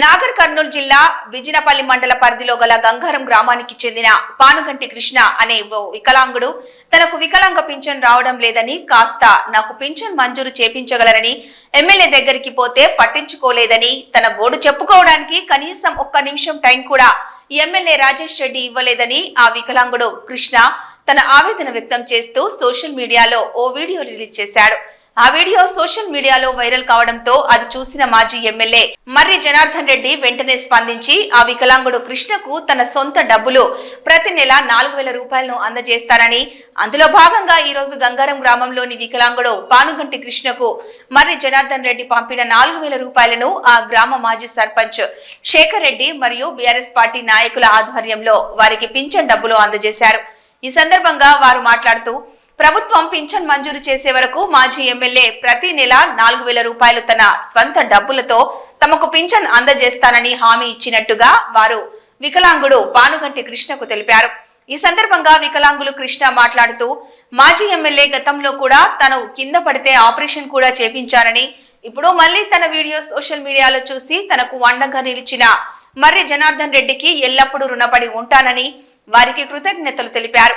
నాగర్ కర్నూలు జిల్లా బిజినపల్లి మండల పరిధిలో గల గంగారం గ్రామానికి చెందిన పానుగంటి కృష్ణ అనే ఓ వికలాంగుడు తనకు వికలాంగ పింఛన్ రావడం లేదని కాస్త నాకు పింఛన్ మంజూరు చేపించగలరని ఎమ్మెల్యే దగ్గరికి పోతే పట్టించుకోలేదని తన గోడు చెప్పుకోవడానికి కనీసం ఒక్క నిమిషం టైం కూడా ఎమ్మెల్యే రాజేష్ రెడ్డి ఇవ్వలేదని ఆ వికలాంగుడు కృష్ణ తన ఆవేదన వ్యక్తం చేస్తూ సోషల్ మీడియాలో ఓ వీడియో రిలీజ్ చేశాడు. ఆ వీడియో సోషల్ మీడియాలో వైరల్ కావడంతో అది చూసిన మాజీ ఎమ్మెల్యే మర్రి జనార్దన్ రెడ్డి వెంటనే స్పందించి ఆ వికలాంగుడు కృష్ణకు తన సొంత డబ్బులు ప్రతి నెల నాలుగు వేల రూపాయలను అందజేస్తారని అందులో భాగంగా ఈ రోజు గంగారం గ్రామంలోని వికలాంగుడు పానుగంటి కృష్ణకు మర్రి జనార్దన్ రెడ్డి పంపిన నాలుగు వేల రూపాయలను ఆ గ్రామ మాజీ సర్పంచ్ శేఖర్ రెడ్డి మరియు బీఆర్ఎస్ పార్టీ నాయకుల ఆధ్వర్యంలో వారికి పింఛన్ డబ్బులు అందజేశారు. ఈ సందర్భంగా వారు మాట్లాడుతూ ప్రభుత్వం పింఛన్ మంజూరు చేసే వరకు మాజీ ఎమ్మెల్యే ప్రతి నెల నాలుగు వేల రూపాయలు తన స్వంత డబ్బులతో తమకు పింఛన్ అందజేస్తానని హామీ ఇచ్చినట్టుగా వారు వికలాంగుడు పానుగంటి కృష్ణకు తెలిపారు. ఈ సందర్భంగా వికలాంగులు కృష్ణ మాట్లాడుతూ మాజీ ఎమ్మెల్యే గతంలో కూడా తను కింద పడితే ఆపరేషన్ కూడా చేపించారని ఇప్పుడు మళ్ళీ తన వీడియో సోషల్ మీడియాలో చూసి తనకు వండంగా నిలిచిన మర్రి జనార్దన్ రెడ్డికి ఎల్లప్పుడూ రుణపడి ఉంటానని వారికి కృతజ్ఞతలు తెలిపారు.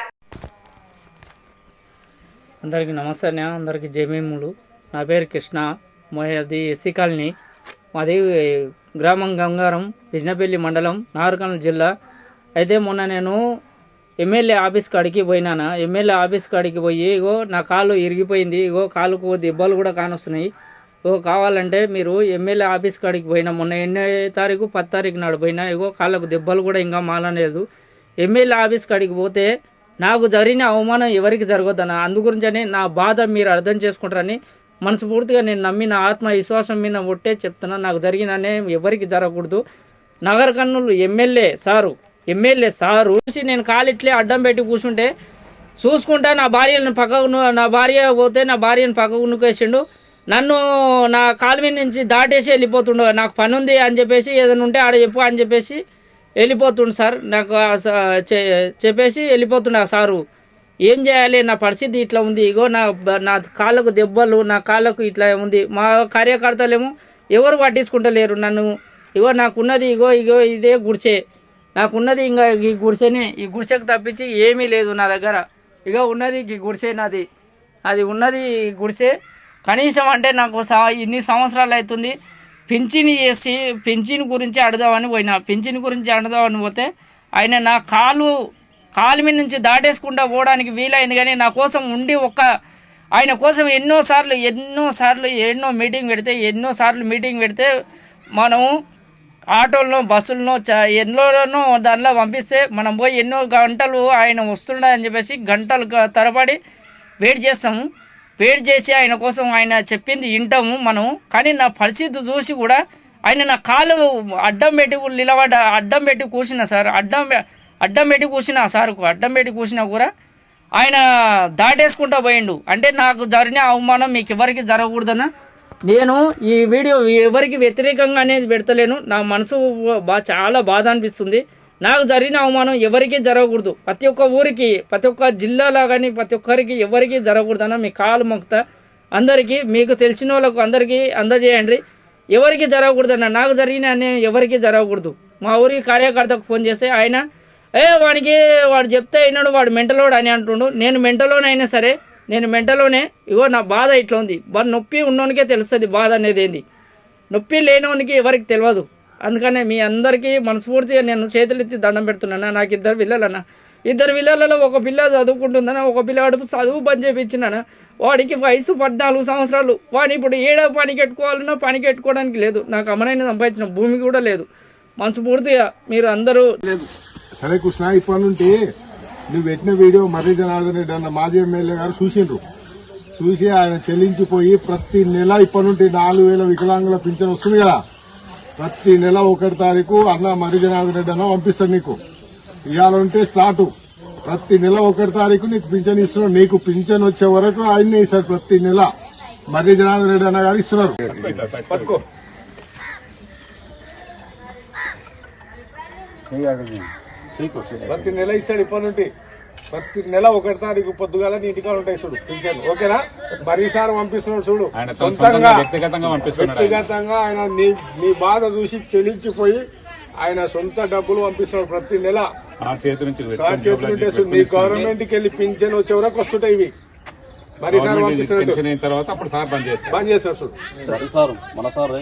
అందరికీ నమస్తే అందరికీ జమీములు నా పేరు కృష్ణ మాది ఎస్సీ కాలనీ. మాది గ్రామం గంగారం విజ్నపల్లి మండలం నాగర్కర్నూలు జిల్లా. అయితే మొన్న నేను ఎమ్మెల్యే ఆఫీస్ కాడికి పోయినానా? ఎమ్మెల్యే ఆఫీస్ కాడికి పోయి ఇగో నా కాలు ఇరిగిపోయింది. ఇగో కాలుకు దెబ్బలు కూడా కానొస్తున్నాయి. ఇగో కావాలంటే మీరు ఎమ్మెల్యే ఆఫీస్ కాడికి పోయినా మొన్న ఎన్నో తారీఖు? పది తారీఖు నాడు పోయినా ఇగో కాళ్ళకు దెబ్బలు కూడా ఇంకా మాలలేదు. ఎమ్మెల్యే ఆఫీస్ కాడికి పోతే నాకు జరిగిన అవమానం ఎవరికి జరగొద్దన్న. అందుగురించని నా బాధ మీరు అర్థం చేసుకుంటారని మనస్ఫూర్తిగా నేను నమ్మి నా ఆత్మ విశ్వాసం మీద ఒట్టే చెప్తున్నా. నాకు జరిగిన అన్యాయం ఎవరికి జరగకూడదు. నగర కన్నులు ఎమ్మెల్యే సారు ఎమ్మెల్యే సారు చూసి నేను కాలిట్లే అడ్డం పెట్టి కూర్చుంటే చూసుకుంటా నా భార్యను పక్కకు నా భార్య పోతే నా భార్యను పక్కకు నుకేసిండు నన్ను నా కాలు మీద నుంచి దాటేసి వెళ్ళిపోతుండు. నాకు పని ఉంది అని చెప్పేసి ఏదైనా ఉంటే ఆడ చెప్పు అని చెప్పేసి వెళ్ళిపోతుండు సార్. నాకు స- చె- చెప్పేసి వెళ్ళిపోతున్నా సారు. ఏం చేయాలి? నా పరిస్థితి ఇట్లా ఉంది. ఇగో నా నా కాళ్ళకు దెబ్బలు నా కాళ్ళకు ఇట్లా ఉంది. మా కార్యకర్తలేమో ఎవరు పట్టించుకుంటలేరు నన్ను. ఇగో నాకున్నది ఇగో ఇగో ఇదే గుడిసె. నాకున్నది ఇంకా ఈ గుడిసెనే. ఈ గుడిసెకు తప్పించి ఏమీ లేదు నా దగ్గర. ఇగో ఉన్నది ఈ గుడిసె నాది. అది ఉన్నది గుడిసే గుడిసె. కనీసం అంటే నాకు ఇన్ని సంవత్సరాలు అవుతుంది. పింఛన్ చేసి పింఛన్ గురించి అడదామని పోయినా. పింఛన్ గురించి అడదామని పోతే ఆయన నా కాలు కాలు మీద నుంచి దాటేసుకుండా పోవడానికి వీలైంది కానీ నా కోసం ఉండి ఒక్క ఆయన కోసం ఎన్నోసార్లు ఎన్నోసార్లు ఎన్నో మీటింగ్ పెడితే ఎన్నోసార్లు మీటింగ్ పెడితే మనము ఆటోలను బస్సులను చ ఎన్నోనో దానిలో పంపిస్తే మనం పోయి ఎన్నో గంటలు ఆయన వస్తున్నాడని చెప్పేసి గంటలు తరబడి వెయిట్ చేస్తాము. వెయిట్ చేసి ఆయన కోసం ఆయన చెప్పింది వింటాము మనం కానీ నా పరిస్థితి చూసి కూడా ఆయన నా కాలు అడ్డం పెట్టి నిలబడ్డ అడ్డం పెట్టి కూర్చున్నా సార్. అడ్డం అడ్డం పెట్టి కూర్చున్నా సార్కు అడ్డం పెట్టి కూర్చున్నా కూడా ఆయన దాటేసుకుంటా పోయిండు. అంటే నాకు జరిగిన అవమానం మీకు ఎవరికి జరగకూడదన్న నేను ఈ వీడియో ఎవరికి వ్యతిరేకంగా అనేది పెడతలేను. నా మనసు బా చాలా బాధ అనిపిస్తుంది. నాకు జరిగిన అవమానం ఎవరికీ జరగకూడదు. ప్రతి ఒక్క ఊరికి ప్రతి ఒక్క జిల్లాలో కానీ ప్రతి ఒక్కరికి ఎవరికీ జరగకూడదన్న మీ కాలు మొక్త. అందరికీ మీకు తెలిసిన వాళ్ళకు అందరికీ అందజేయండి. ఎవరికి జరగకూడదన్న నాకు జరిగిన అన్యాయం ఎవరికి జరగకూడదు. మా ఊరి కార్యకర్తకు ఫోన్ చేస్తే ఆయన ఏ వాడికి వాడు చెప్తే అయినాడు వాడు మెంటలోడు అని అంటుండు. నేను మెంటలోనైనా సరే నేను మెంటలోనే ఇగో నా బాధ ఇట్లా ఉంది. నొప్పి ఉన్నోనికే తెలుస్తుంది బాధ అనేది ఏంది. నొప్పి లేనివానికి ఎవరికి తెలియదు అందుకనే మీ అందరికీ మనస్ఫూర్తిగా నేను చేతులెత్తి దండం పెడుతున్నాను. నాకు ఇద్దరు పిల్లలన్న. ఇద్దరు పిల్లలలో ఒక పిల్ల చదువుకుంటుందన్న ఒక పిల్లవాడు చదువు పని చేయించినాను వాడికి వయసు పద్నాలుగు సంవత్సరాలు. వాడిని ఇప్పుడు ఏడో పనికి ఎట్టుకోవాలన్నా పనికి ఎట్టుకోవడానికి లేదు. నాకు అమరైన సంపాదించిన భూమి కూడా లేదు. మనస్ఫూర్తిగా మీరు అందరూ లేదు. సరే కృష్ణ ఇప్పటి నుండి నువ్వు పెట్టిన వీడియో మర్రి జనార్దన్ రెడ్డి అన్న మాజీ ఎమ్మెల్యే గారు చూసిండ్రు. చూసి ఆయన చెల్లించిపోయి ప్రతి నెల ఇప్పటి నుండి నాలుగు వేల వికలాంగుల పింఛన్ వస్తుంది కదా. ప్రతి నెల ఒకటి తారీఖు అన్న మర్రి జనార్దన్ రెడ్డి అన్న పంపిస్తాడు నీకు. ఇవాళ ఉంటే స్టార్ట్ ప్రతి నెల ఒకటి తారీఖు నీకు పింఛన్ ఇస్తున్నాడు నీకు పింఛన్ వచ్చే వరకు ఆయన్నే ఇస్తాడు ప్రతి నెల. మర్రి జనార్దన్ రెడ్డి అన్న గారు ఇస్తున్నారు ప్రతి నెల ఇస్తాడు ఇప్పటి నుండి. ప్రతి నెల ఒకటి తారీఖు పొద్దుగాల నీ ఇంటికాడ ఉంటాయి చూడు పింఛన్. ఓకేనా? మరీసారి పంపిస్తున్నాడు చూడు. సొంతంగా వ్యక్తిగతంగా ఆయన. నీ నీ బాధ చూసి చెల్లించిపోయి ఆయన సొంత డబ్బులు పంపిస్తున్నాడు ప్రతి నెల. సార్ చేతి నుంచి సార్ నీ గవర్నమెంట్కి వెళ్ళి పింఛన్ వచ్చే వరకు వస్తుంటాయి ఇవి. మరీసారి గవర్నమెంట్ పంపిస్తున్నాడు పెన్షన్ అయిన తర్వాత అప్పుడు సార్ బంద్ చేస్తారు. బంద్ చేస్తాడు చూడు. సరే సార్ మన సార్.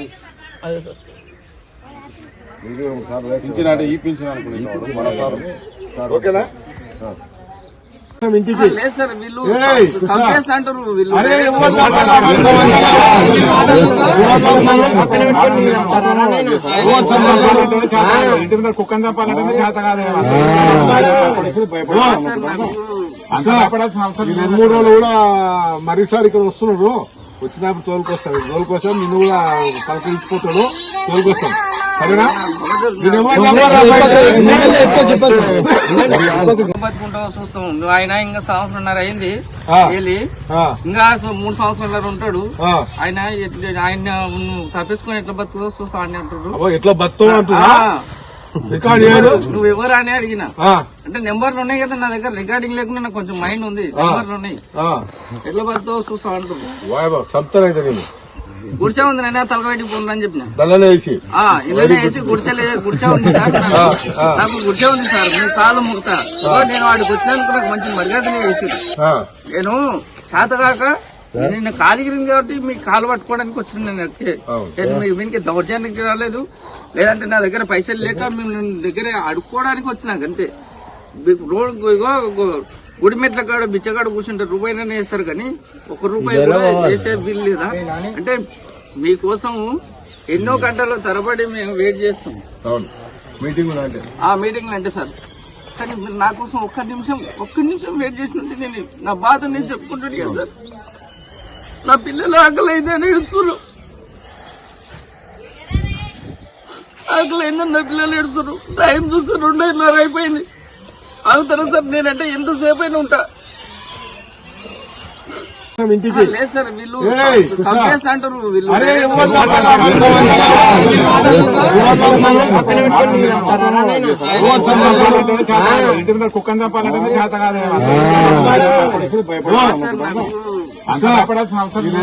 అదే సార్. పింఛన్ అంటే ఈ పింఛన్ అనుకున్నాను మన సార్. ఓకేనా? ఇంటికి లేదు సార్ వీళ్ళు అంటారు వీళ్ళు. కుక్కని చేత కాదు మూడు రోజులు కూడా మరీసారి ఇక్కడ వస్తున్నారు. వచ్చినప్పుడు తోలుకొస్తాడు తోలుకొస్తాం నిన్ను కూడా పలకరించిపోతాడు తోలుకొస్తాం. బతుకుంటా చూస్తాం. నువ్వు ఆయన ఇంకా సంవత్సరంన్నర అయింది. వెళ్ళి ఇంకా మూడు సంవత్సరాలు ఉంటాడు. ఆయన ఆయన నువ్వు తప్పించుకొని ఎట్లా బతుకుదో చూస్తా అని అబ్బో, ఎట్లా బతుకు అంటున్నా? నువ్వు ఎవరు అని అడిగిన. అంటే నెంబర్లు ఉన్నాయి కదా నా దగ్గర. రికార్డింగ్ లేకుండా నాకు కొంచెం మైండ్ ఉంది. నెంబర్లు ఉన్నాయి. ఎట్లా బతుకుతో చూస్తా నేను. గుడిసె ఉంది నేను తలబయటికి పోను అని చెప్పిన. వేసి. ఆ ఇళ్ళనే వేసి గుడిసె లేదు గుడిసె ఉంది సార్. నాకు- నాకు గుడిసె ఉంది సార్ మీ కాలు ముక్తా నేను వాడికి వచ్చినందుకు నాకు మంచి మర్యాద వేసి ఆ, నేను చేతగాక నేను కాలిగిరింది కాబట్టి మీ కాలు పట్టుకోవడానికి వచ్చిన నేను ఎక్కి. అవును. నేను మీ వీనికి దౌర్జన్యానికి రాలేదు. లేదంటే నా దగ్గర పైసలు లేక మేము దగ్గర అడుక్కోవడానికి వచ్చినా అంతే. రోడ్ గుడి మెట్ల కాడ బిచ్చగాడ కూర్చుంటే రూపాయినే వేస్తారు కానీ ఒక రూపాయి కూడా వేసే వీలు లేదా? అంటే మీకోసం ఎన్నో గంటల తరబడి మేము వెయిట్ చేస్తాం. అవును. మీటింగ్ అంటే. ఆ మీటింగ్లు అంటే సార్ కానీ మీరు నా కోసం ఒక్క నిమిషం ఒక్క నిమిషం వెయిట్ చేసినట్టు నేను నా బాధ నేను చెప్పుకుంటాను కదా సార్. నా పిల్లలు ఆకలి అయిందని ఏడుస్తున్నారు ఆకలి అయిందని నా పిల్లలు ఏడుస్తున్నారు టైం చూస్తే రెండున్నర అయిపోయింది. అవుతారా సార్ నేనంటే ఎంతసేపు అయినా ఉంటా లేదు సార్ వీళ్ళు సంపేస్ అంటారు వీళ్ళు కుక్కని చేత కాదు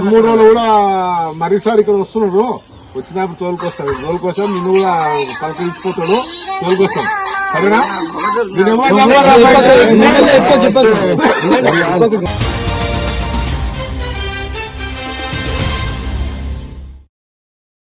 మూడు రోజులు కూడా మరీసారి ఇక్కడ వస్తున్నారు వచ్చినప్పుడు తోలుకొస్తాడు తోలుకొస్తాం నిన్ను కూడా పలకరించిపోతాడు తోలుకొస్తాం సరేనా?